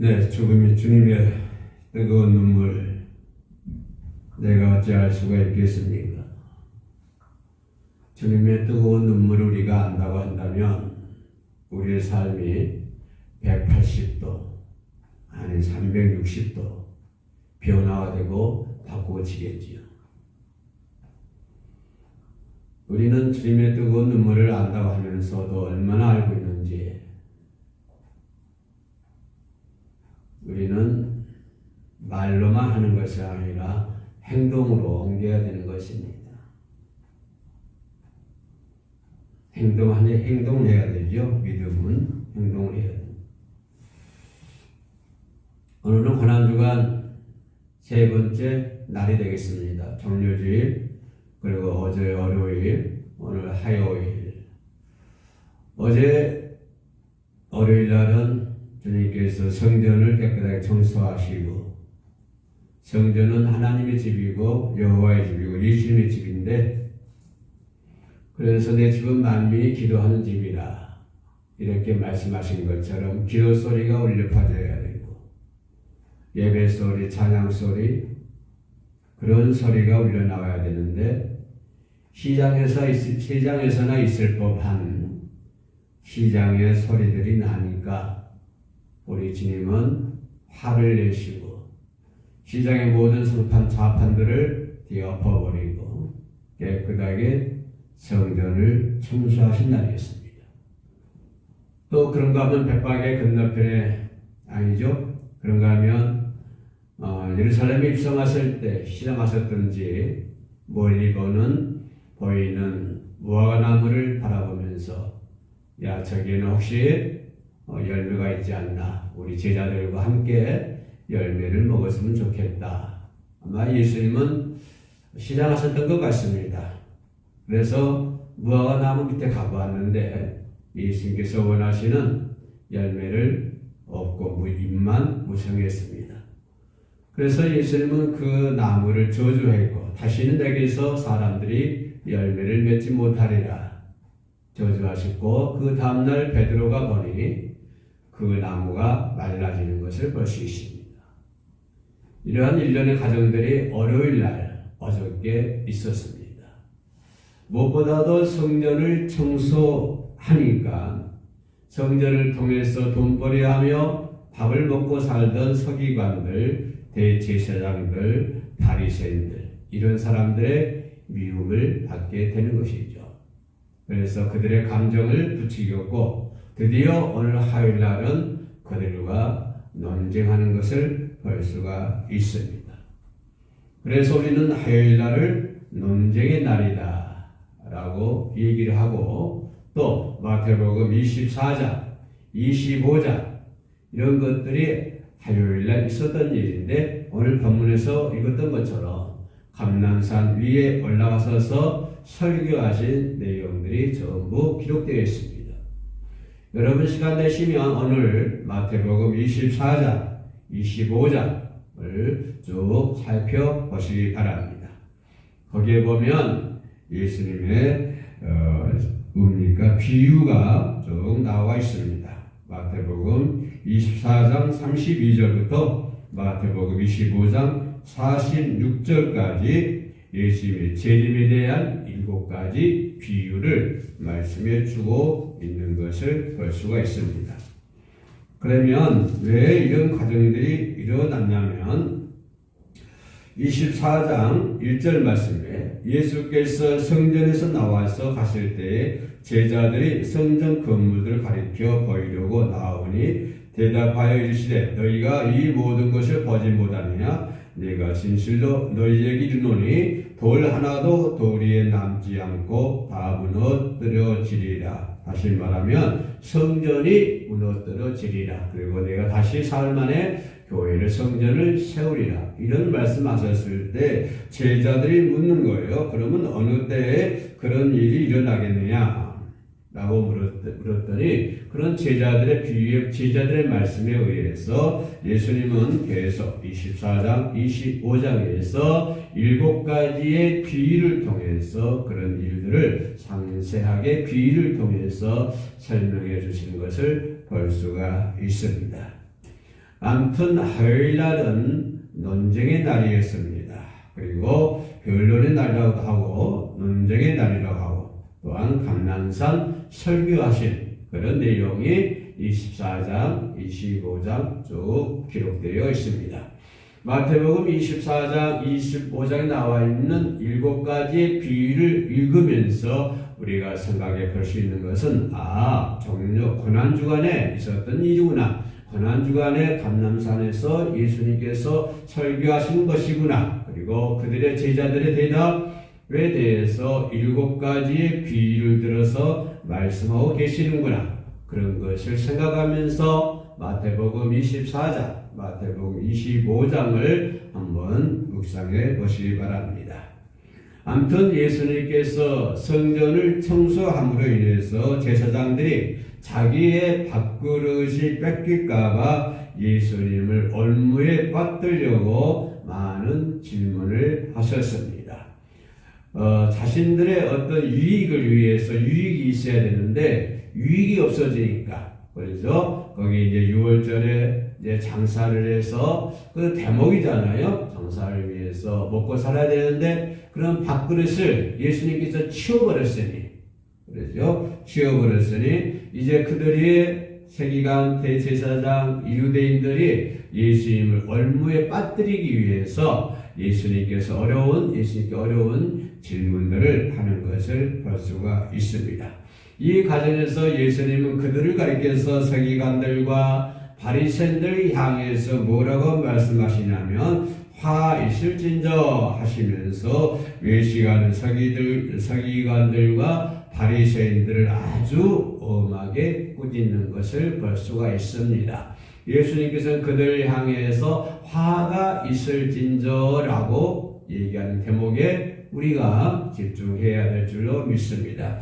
네, 죽음이 주님의 뜨거운 눈물 내가 어찌할 수가 있겠습니까? 주님의 뜨거운 눈물을 우리가 안다고 한다면 우리의 삶이 180도 아니 360도 변화가 되고 바꾸어지겠지요. 우리는 주님의 뜨거운 눈물을 안다고 하면서도 얼마나 알고 있는지 우리는 말로만 하는 것이 아니라 행동으로 옮겨야 되는 것입니다. 행동하니 행동을 해야 되죠. 믿음은 행동을 해야 됩니다. 오늘은 고난주간 세 번째 날이 되겠습니다. 정료주일 그리고 어제 월요일 오늘 화요일 어제 월요일 날은 주님께서 성전을 깨끗하게 청소하시고 성전은 하나님의 집이고 여호와의 집이고 예수님의 집인데 그래서 내 집은 만민이 기도하는 집이라 이렇게 말씀하신 것처럼 기도 소리가 울려 퍼져야 되고 예배 소리, 찬양 소리 그런 소리가 울려 나와야 되는데 시장에서 있을, 시장에서나 있을 법한 시장의 소리들이 나니까 우리 주님은 화를 내시고 시장의 모든 성판 좌판들을 뒤엎어버리고 깨끗하게 성전을 청소하신 날이었습니다. 또 그런가 하면 백박의 건너편에 아니죠? 그런가 하면 어, 예루살렘에 입성하실 때 시장하셨던지 멀리 보는 보이는 무화과 나무를 바라보면서 야 저기는 혹시 어, 열매가 있지 않나 우리 제자들과 함께 열매를 먹었으면 좋겠다. 아마 예수님은 시장하셨던 것 같습니다. 그래서 무화과 나무 밑에 가보았는데 예수님께서 원하시는 열매를 없고 무 잎만 무성했습니다. 그래서 예수님은 그 나무를 저주했고 다시는 내게서 사람들이 열매를 맺지 못하리라 저주하셨고 그 다음날 베드로가 보니 그 나무가 말라지는 것을 볼 수 있습니다. 이러한 일련의 가정들이 월요일 날 어저께 있었습니다. 무엇보다도 성전을 청소하니까 성전을 통해서 돈벌이하며 밥을 먹고 살던 서기관들, 대제사장들, 바리새인들 이런 사람들의 미움을 받게 되는 것이죠. 그래서 그들의 감정을 부추겼고 드디어 오늘 화요일 날은 그들과 논쟁하는 것을 볼 수가 있습니다. 그래서 우리는 화요일 날을 논쟁의 날이다 라고 얘기를 하고 또 마태복음 24장, 25장 이런 것들이 화요일 날 있었던 일인데 오늘 본문에서 읽었던 것처럼 감난산 위에 올라가서서 설교하신 내용들이 전부 기록되어 있습니다. 여러분 시간 되시면 오늘 마태복음 24장, 25장을 쭉 살펴보시기 바랍니다. 거기에 보면 예수님의 어, 뭡니까 비유가 쭉 나와 있습니다. 마태복음 24장 32절부터 마태복음 25장 46절까지 예수님의 재림에 대한 일곱 가지 비유를 말씀해 주고 있는 것을 볼 수가 있습니다. 그러면 왜 이런 과정들이 일어났냐면 24장 1절 말씀에 예수께서 성전에서 나와서 가실 때에 제자들이 성전 건물들을 가리켜 보이려고 나오니 대답하여 이르시되 너희가 이 모든 것을 보지 못하느냐 내가 진실로 너희에게 이르노니 돌 하나도 남지 않고 다 무너뜨려지리라 다시 말하면 성전이 무너뜨려지리라 그리고 내가 다시 사흘 만에 교회를 성전을 세우리라 이런 말씀하셨을 때 제자들이 묻는 거예요. 그러면 어느 때에 그런 일이 일어나겠느냐? 라고 물었더니 그런 제자들의 비유의 제자들의 말씀에 의해서 예수님은 계속 24장, 25장에서 일곱 가지의 비유를 통해서 그런 일들을 상세하게 비유를 통해서 설명해 주시는 것을 볼 수가 있습니다. 아무튼 화요일 날은 논쟁의 날이었습니다. 그리고 변론의 날이라고 하고 논쟁의 날이라고 하고 또한 감난산 설교하신 그런 내용이 24장, 25장 쭉 기록되어 있습니다. 마태복음 24장, 25장에 나와 있는 일곱 가지의 비유를 읽으면서 우리가 생각해 볼 수 있는 것은 아, 종료 고난 주간에 있었던 일이구나. 고난 주간에 감남산에서 예수님께서 설교하신 것이구나. 그리고 그들의 제자들의 대답에 대해서 일곱 가지의 비유를 들어서 말씀하고 계시는구나. 그런 것을 생각하면서 마태복음 24장, 마태복음 25장을 한번 묵상해 보시기 바랍니다. 아무튼 예수님께서 성전을 청소함으로 인해서 제사장들이 자기의 밥그릇이 뺏길까봐 예수님을 올무에 빠뜨려고 많은 질문을 하셨습니다. 어, 자신들의 어떤 유익을 위해서 유익이 있어야 되는데 유익이 없어지니까 그래서 거기 이제 6월절에 이제 장사를 해서 그 대목이잖아요. 장사를 위해서 먹고 살아야 되는데 그런 밥그릇을 예수님께서 치워버렸으니 그러죠. 치워버렸으니 이제 그들이 세기관 대제사장 유대인들이 예수님을 얼무에 빠뜨리기 위해서 예수님께서 어려운 예수님께 어려운 질문들을 하는 것을 볼 수가 있습니다. 이 과정에서 예수님은 그들을 가리켜서 서기관들과 바리새인들 향해서 뭐라고 말씀하시냐면 화 있을진저 하시면서 외식하는 서기들 서기관들과 바리새인들을 아주 엄하게 꾸짖는 것을 볼 수가 있습니다. 예수님께서는 그들을 향해서 화가 있을진저라고 얘기하는 대목에 우리가 집중해야 될 줄로 믿습니다.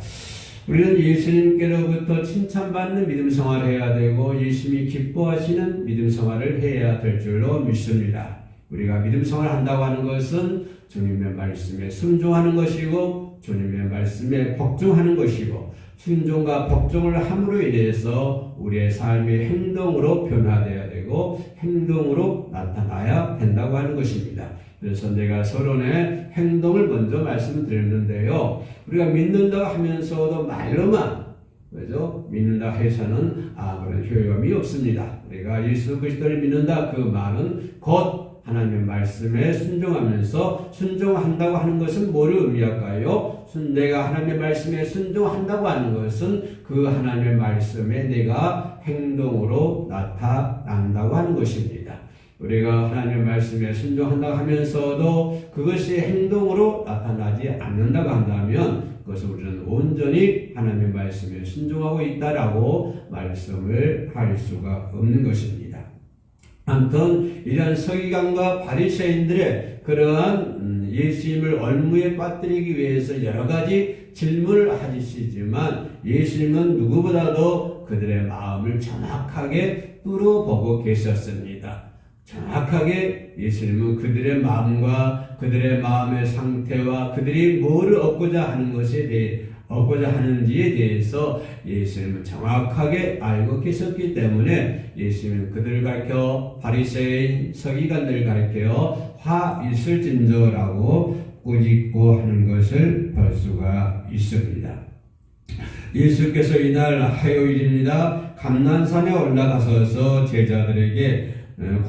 우리는 예수님께로부터 칭찬받는 믿음 생활을 해야 되고 예수님이 기뻐하시는 믿음 생활을 해야 될 줄로 믿습니다. 우리가 믿음 생활을 한다고 하는 것은 주님의 말씀에 순종하는 것이고 주님의 말씀에 복종하는 것이고 순종과 복종을 함으로 인해서 우리의 삶이 행동으로 변화되어야 되고 행동으로 나타나야 된다고 하는 것입니다. 그래서 내가 서론의 행동을 먼저 말씀드렸는데요. 우리가 믿는다고 하면서도 말로만 그죠? 믿는다 해서는 아무런 효용이 없습니다. 우리가 예수 그리스도를 믿는다 그 말은 곧 하나님의 말씀에 순종하면서 순종한다고 하는 것은 뭐를 의미할까요? 내가 하나님의 말씀에 순종한다고 하는 것은 그 하나님의 말씀에 내가 행동으로 나타난다고 하는 것입니다. 우리가 하나님의 말씀에 순종한다고 하면서도 그것이 행동으로 나타나지 않는다고 한다면 그것을 우리는 온전히 하나님의 말씀에 순종하고 있다라고 말씀을 할 수가 없는 것입니다. 아무튼 이러한 서기관과 바리새인들의 그러한 예수님을 얼무에 빠뜨리기 위해서 여러 가지 질문을 하시지만 예수님은 누구보다도 그들의 마음을 정확하게 뚫어보고 계셨습니다. 정확하게 예수님은 그들의 마음과 그들의 마음의 상태와 그들이 뭐를 얻고자 하는 것에 대해 얻고자 하는지에 대해서 예수님은 정확하게 알고 계셨기 때문에 예수님은 그들을 가르쳐 바리새인 서기관들을 가르쳐 화 있을진저라고 꾸짖고 하는 것을 볼 수가 있습니다. 예수께서 이날 화요일입니다. 감난산에 올라가서서 제자들에게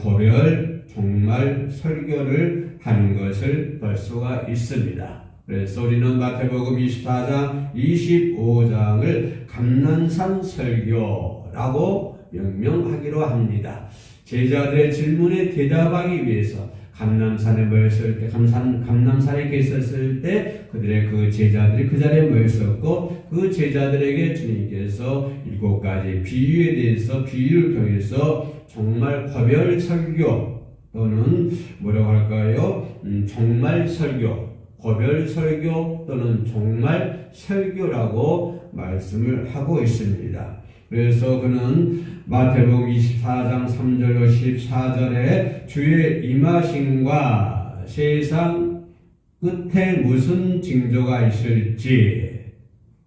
고별 종말 설교를 하는 것을 볼 수가 있습니다. 그래서 우리는 마태복음 24장, 25장을 감난산 설교라고 명명하기로 합니다. 제자들의 질문에 대답하기 위해서 감남산에 모였을 때, 감산, 감남산에 계셨을 때 그들의 그 제자들이 그 자리에 모였었고 그 제자들에게 주님께서 일곱 가지 비유에 대해서 비유를 통해서 정말 거별 설교 또는 뭐라고 할까요? 음, 정말 설교 고별 설교 또는 종말 설교라고 말씀을 하고 있습니다. 그래서 그는 마태복음 24장 3절로 14절에 주의 임하심과 세상 끝에 무슨 징조가 있을지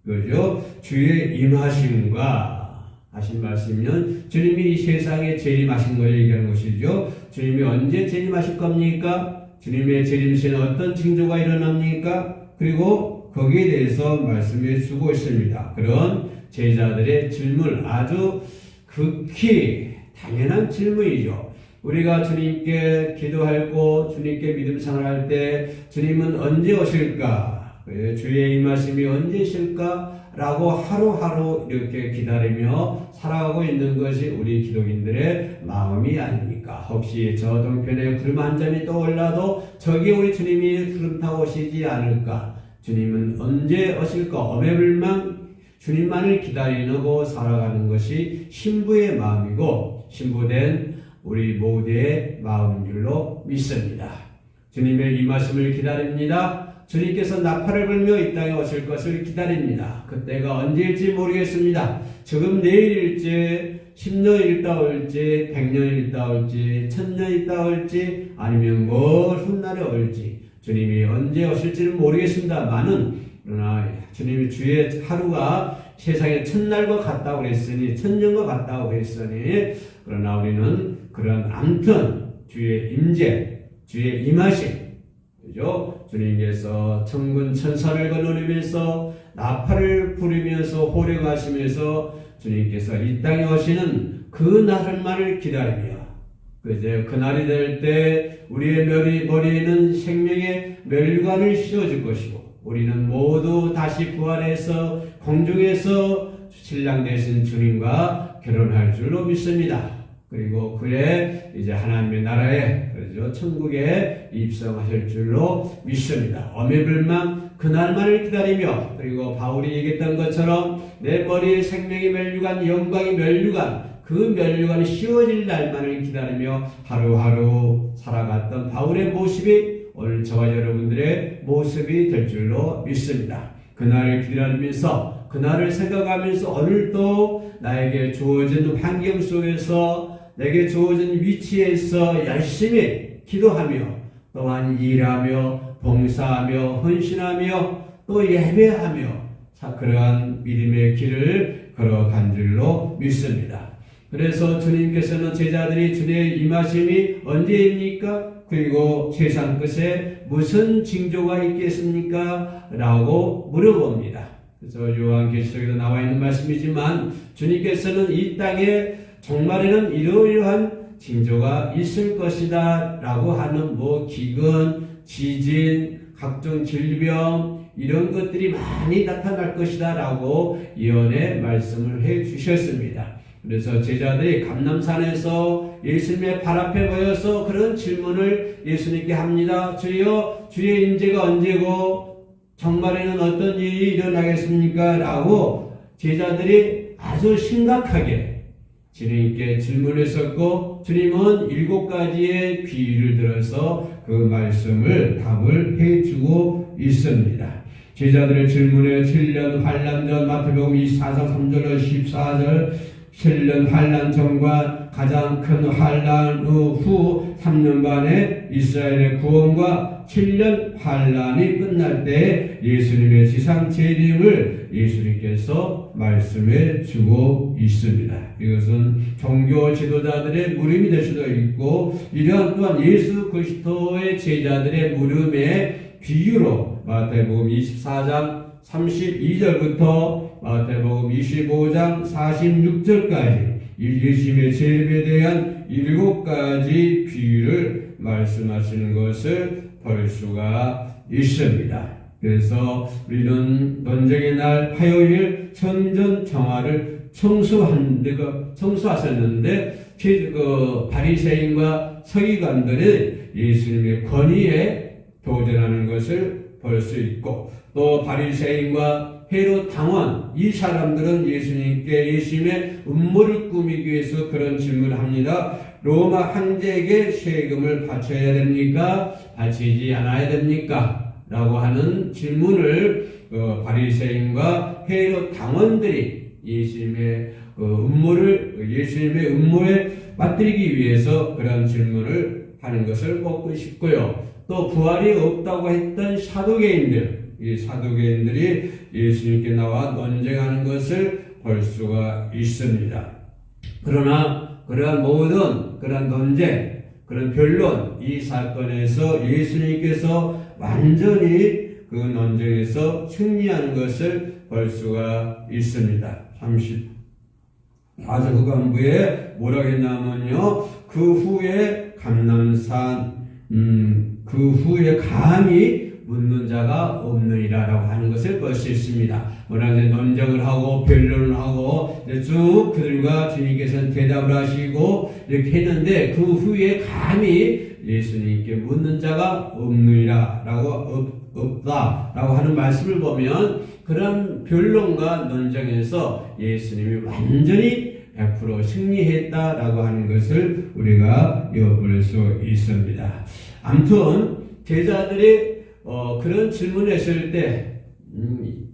그죠? 주의 임하심과 하신 말씀이면 주님이 이 세상에 재림하신 걸 얘기하는 것이죠. 주님이 언제 재림하실 겁니까? 주님의 재림시에는 어떤 징조가 일어납니까? 그리고 거기에 대해서 말씀해 주고 있습니다. 그런 제자들의 질문 아주 극히 당연한 질문이죠. 우리가 주님께 기도하고 주님께 믿음 생활할 때 주님은 언제 오실까? 예, 주의 임하심이 언제 오실까? 라고 하루하루 이렇게 기다리며 살아가고 있는 것이 우리 기독인들의 마음이 아닙니 까? 혹시 저 동편에 구름 한 점이 떠올라도 저기 우리 주님이 구름 타고 오시지 않을까? 주님은 언제 오실까? 어매불망 주님만을 기다리고 살아가는 것이 신부의 마음이고 신부된 우리 모두의 마음인 줄로 믿습니다. 주님의 임하심을 기다립니다. 주님께서 나팔을 불며 이 땅에 오실 것을 기다립니다. 그때가 언제일지 모르겠습니다. 지금 내일일지, 10년 있다 올지, 100년 있다 올지, 1000년 있다 올지, 아니면 뭘 훗날에 올지, 주님이 언제 오실지는 모르겠습니다만은, 그러나 주님이 주의 하루가 세상의 첫날과 같다고 그랬으니, 천년과 같다고 그랬으니, 그러나 우리는 그런 암튼, 주의 임재, 주의 임하심, 그죠? 주님께서 천군 천사를 거느리면서 나팔을 부리면서 호령하시면서 주님께서 이 땅에 오시는 그 날만을 기다리며 그제 그날이 될 때 우리의 머리, 머리에는 생명의 멸관을 씌워줄 것이고 우리는 모두 다시 부활해서 공중에서 신랑 되신 주님과 결혼할 줄로 믿습니다. 그리고 그의 이제 하나님의 나라에 그죠 천국에 입성하실 줄로 믿습니다. 어미불만 그날만을 기다리며 그리고 바울이 얘기했던 것처럼 내 머리에 생명이 멸류관 영광이 멸류관 그 멸류관이 씌워질 날만을 기다리며 하루하루 살아갔던 바울의 모습이 오늘 저와 여러분들의 모습이 될 줄로 믿습니다. 그날을 기다리면서 그날을 생각하면서 오늘도 나에게 주어진 환경 속에서 내게 주어진 위치에서 열심히 기도하며 또한 일하며 봉사하며 헌신하며 또 예배하며 그러한 믿음의 길을 걸어간 줄로 믿습니다. 그래서 주님께서는 제자들이 주님의 임하심이 언제입니까? 그리고 세상 끝에 무슨 징조가 있겠습니까? 라고 물어봅니다. 그래서 요한계시록에도 나와 있는 말씀이지만 주님께서는 이 땅에 종말에는 이러이러한 징조가 있을 것이다 라고 하는 뭐 기근, 지진, 각종 질병 이런 것들이 많이 나타날 것이다 라고 예언의 말씀을 해 주셨습니다. 그래서 제자들이 감남산에서 예수님의 발 앞에 모여서 그런 질문을 예수님께 합니다. 주여, 주의 임재가 언제고 정말에는 어떤 일이 일어나겠습니까? 라고 제자들이 아주 심각하게 주님께 질문했었고 주님은 일곱 가지의 비유를 들어서 그 말씀을 답을 해주고 있습니다. 제자들의 질문에 7년 환란 전 마태복음 24장 3절 14절 7년 환란 전과 가장 큰 환란 후 3년 반의 이스라엘의 구원과 7년 환란이 끝날 때 예수님의 지상 재림을 예수님께서 말씀해 주고 있습니다. 이것은 종교 지도자들의 물음이 될 수도 있고 이러한 또한 예수 그리스도의 제자들의 물음의 비유로 마태복음 24장 32절부터 마태복음 25장 46절까지 예수님의 재림에 대한 일곱 가지 비유를 말씀하시는 것을 볼 수가 있습니다. 그래서 우리는 논쟁의 날 화요일 천전 청화를 청소한 데가 청소하셨는데 그 바리새인과 서기관들이 예수님의 권위에 도전하는 것을 볼 수 있고 또 바리새인과 헤롯 당원 이 사람들은 예수님께 예수님의 음모를 꾸미기 위해서 그런 질문을 합니다. 로마 황제에게 세금을 바쳐야 됩니까? 바치지 않아야 됩니까? 라고 하는 질문을 어, 바리새인과 헤롯 당원들이 예수님의 그 음모를 예수님의 음모에 빠뜨리기 위해서 그런 질문을 하는 것을 보고 싶고요. 또 부활이 없다고 했던 사도개인들 이 사도개인들이 예수님께 나와 논쟁하는 것을 볼 수가 있습니다. 그러나 그러한 모든 그런 논쟁, 그런 변론, 이 사건에서 예수님께서 완전히 그 논쟁에서 승리하는 것을 볼 수가 있습니다. 30. 아주 후반부에 뭐라고 했냐면요. 그 후에 감남산, 음, 그 후에 감히 묻는 자가 없느니라라고 하는 것을 볼 수 있습니다. 뭐라 이제 논쟁을 하고 변론을 하고 쭉 그들과 주님께서는 대답을 하시고 이렇게 했는데 그 후에 감히 예수님께 묻는 자가 없느니라라고 없, 없다라고 하는 말씀을 보면 그런 변론과 논쟁에서 예수님이 완전히 100% 승리했다라고 하는 것을 우리가 엿볼 수 있습니다. 아무튼 제자들이 어, 그런 질문했을 때 음,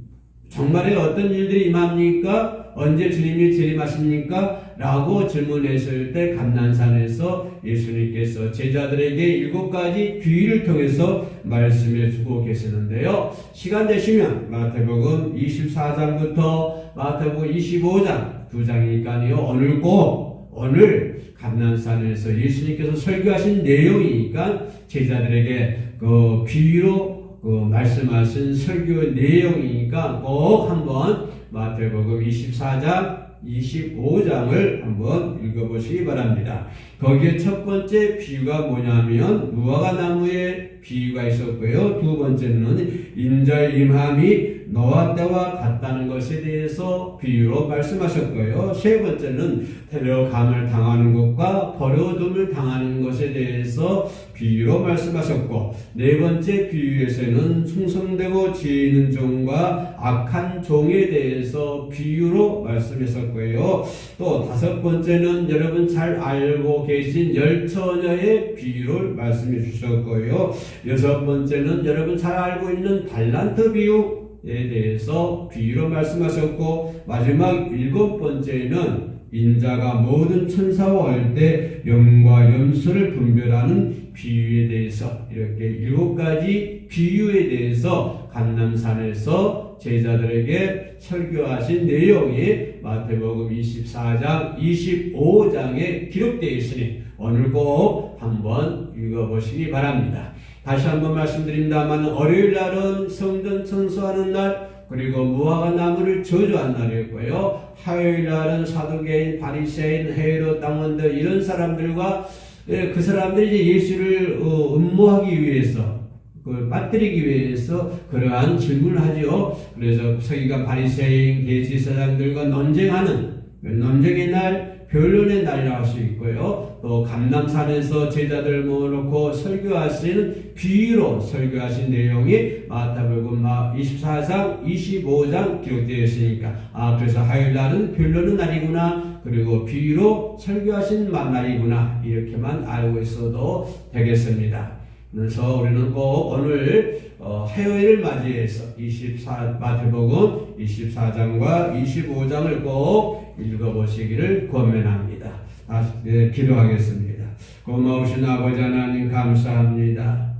정말에 어떤 일들이 임합니까? 언제 주님이 재림하십니까? 라고 질문했을 때 감난산에서 예수님께서 제자들에게 일곱 가지 비유를 통해서 말씀해 주고 계시는데요. 시간 되시면 마태복음 24장부터 마태복음 25장 두 장이니까요. 오늘 꼭 오늘 감난산에서 예수님께서 설교하신 내용이니까 제자들에게 그 비유로 그 말씀하신 설교 내용이니까 꼭 한번 마태복음 24장 25장을 한번 읽어보시기 바랍니다. 거기에 첫 번째 비유가 뭐냐면 무화과 나무에 비유가 있었고요. 두 번째는 인자의 임함이 노아 때와 같다는 것에 대해서 비유로 말씀하셨고요. 세 번째는 데려감을 당하는 것과 버려둠을 당하는 것에 대해서 비유로 말씀하셨고 네 번째 비유에서는 충성되고 지혜 있는 종과 악한 종에 대해서 비유로 말씀했었고요. 또 다섯 번째는 여러분 잘 알고 계신 열 처녀의 비유를 말씀해 주셨고요. 여섯 번째는 여러분 잘 알고 있는 달란트 비유 에 대해서 비유로 말씀하셨고 마지막 일곱 번째는 인자가 모든 천사와 할 때 영과 염소를 분별하는 비유에 대해서 이렇게 일곱 가지 비유에 대해서 감남산에서 제자들에게 설교하신 내용이 마태복음 24장, 25장에 기록되어 있으니 오늘 꼭 한번 읽어보시기 바랍니다. 다시 한번 말씀드립니다만 월요일 날은 성전 청소하는 날 그리고 무화과 나무를 저주한 날이었고요. 화요일 날은 사두개인, 바리새인, 헤롯 당원들 이런 사람들과 예, 그 사람들이 이제 예수를 어, 음모하기 위해서 그걸 빠뜨리기 위해서 그러한 질문을 하지요. 그래서 서기관 바리새인 계시사장들과 논쟁하는 논쟁의 날 변론의 날이라고 할 수 있고요. 또 감남산에서 제자들 모아놓고 설교하시는 비유로 설교하신 내용이 마태복음 24장, 25장 기록되어 있으니까 아 그래서 화요일 날은 변론의 날이구나 그리고 비유로 설교하신 날이구나 이렇게만 알고 있어도 되겠습니다. 그래서 우리는 꼭 오늘 어, 화요일을 맞이해서 24 마태복음 24장과 25장을 꼭 읽어보시기를 권면합니다. 다시 네, 기도하겠습니다. 고마우신 아버지 하나님 감사합니다.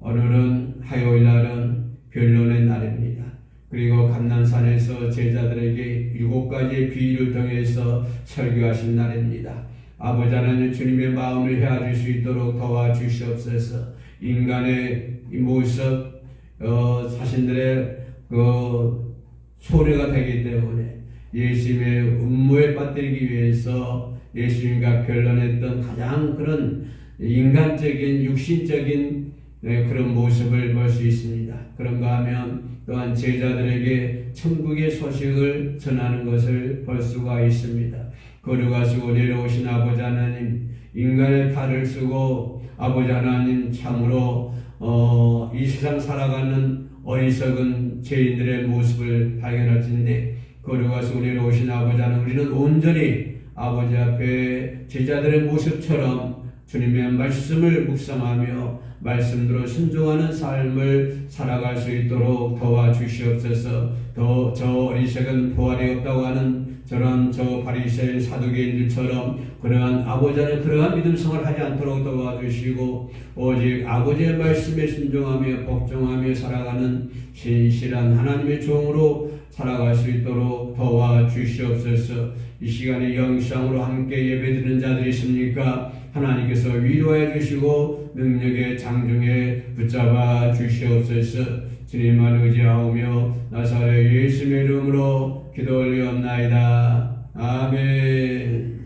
오늘은 화요일 날은 변론의 날입니다. 그리고 감난산에서 제자들에게 일곱 가지의 비유를 통해서 설교하신 날입니다. 아버지 하나님 주님의 마음을 헤아릴 수 있도록 도와주시옵소서. 인간의 이 모습, 어, 자신들의 그 소리가 되기 때문에 예수님의 음모에 빠뜨리기 위해서 예수님과 변론했던 가장 그런 인간적인 육신적인 네, 그런 모습을 볼 수 있습니다. 그런가 하면 또한 제자들에게 천국의 소식을 전하는 것을 볼 수가 있습니다. 거룩하시고 내려오신 아버지 하나님, 인간의 탈을 쓰고 아버지 하나님 참으로 어, 이 세상 살아가는 어리석은 죄인들의 모습을 발견할진데 거룩하시고 내려오신 아버지 하나님, 우리는 온전히 아버지 앞에 제자들의 모습처럼 주님의 말씀을 묵상하며 말씀대로 순종하는 삶을 살아갈 수 있도록 도와주시옵소서. 더 저 어리석은 부활이 없다고 하는 저런 저 바리새인 사두개인들처럼 그러한 아버지는 그러한 믿음성을 하지 않도록 도와주시고 오직 아버지의 말씀에 순종하며 복종하며 살아가는 신실한 하나님의 종으로 살아갈 수 있도록 도와 주시옵소서. 이 시간에 영상으로 함께 예배드리는 자들이 있습니까? 하나님께서 위로해 주시고 능력의 장중에 붙잡아 주시옵소서. 주님만 의지하오며 나사렛 예수의 이름으로 기도 올리옵나이다. 아멘.